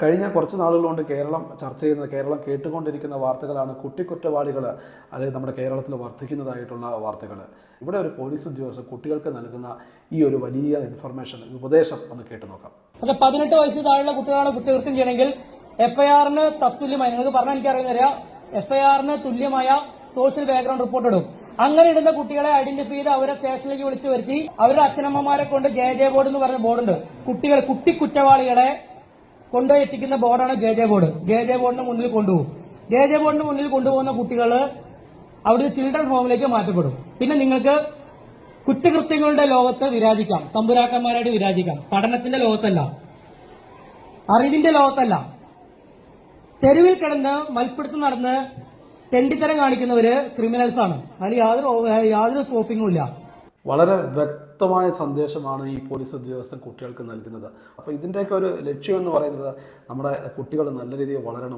കഴിഞ്ഞ കുറച്ച് നാളുകൾ കൊണ്ട് കേരളം ചർച്ച ചെയ്യുന്ന കേരളം കേട്ടുകൊണ്ടിരിക്കുന്ന വാർത്തകളാണ് കുട്ടിക്കുറ്റവാളികൾ അതായത് നമ്മുടെ കേരളത്തിൽ വർദ്ധിക്കുന്നതായിട്ടുള്ള വാർത്തകൾ ഇവിടെ ഒരു പോലീസ് ഉദ്യോഗസ്ഥർ കുട്ടികൾക്ക് നൽകുന്ന ഈ ഒരു വലിയ ഇൻഫർമേഷൻ ഉപദേശം ഒന്ന് കേട്ടു നോക്കാം. അല്ല പതിനെട്ട് വയസ്സിൽ താഴെയുള്ള കുട്ടികളാണ് കുറ്റകൃത്യം ചെയ്യണമെങ്കിൽ എഫ്ഐആറിന് തത്തുല്യമായി നിങ്ങൾക്ക് പറഞ്ഞാൽ എനിക്ക് അറിയുന്നറിയാം എഫ്ഐആറിന് തുല്യമായ സോഷ്യൽ ബാക്ക്ഗ്രൗണ്ട് റിപ്പോർട്ട് ഇടും. അങ്ങനെ ഇടുന്ന കുട്ടികളെ ഐഡന്റിഫൈ ചെയ്ത് അവരെ സ്റ്റേഷനിലേക്ക് വിളിച്ചു വരുത്തി. അവരുടെ അച്ഛനമ്മമാരെ കൊണ്ട് ജെ ജെ ബോർഡ് എന്ന് പറഞ്ഞ ബോർഡുണ്ട്. കുട്ടികൾ കുട്ടി കുറ്റവാളികളെ കൊണ്ടുപോയി എത്തിക്കുന്ന ബോർഡാണ് J J board. J J ബോർഡിന് മുന്നിൽ കൊണ്ടുപോകും. ജെ ജെ ബോർഡിന് മുന്നിൽ കൊണ്ടുപോകുന്ന കുട്ടികൾ അവിടെ ചിൽഡ്രൻ ഹോമിലേക്ക് മാറ്റപ്പെടും. പിന്നെ നിങ്ങൾക്ക് കുറ്റകൃത്യങ്ങളുടെ ലോകത്ത് വിരാജിക്കാം. തമ്പുരാക്കന്മാരായിട്ട് വിരാജിക്കാം. പഠനത്തിന്റെ ലോകത്തല്ല. അറിവിന്റെ ലോകത്തല്ല. തെരുവിൽ കിടന്ന് മൽപ്പിടുത്തം നടന്ന് തെണ്ടിത്തരം കാണിക്കുന്നവര് ക്രിമിനൽസ് ആണ്. അതിൽ യാതൊരു യാതൊരു സ്കോപ്പിങ്ങും ഇല്ല. വളരെ വ്യക്തമായ സന്ദേശമാണ് ഈ പോലീസ് ഉദ്യോഗസ്ഥൻ കുട്ടികൾക്ക് നൽകുന്നത്. അപ്പോൾ ഇതിന്റെയൊക്കെ ഒരു ലക്ഷ്യം എന്ന് പറയുന്നത് നമ്മുടെ കുട്ടികൾ നല്ല രീതിയിൽ വളരണം.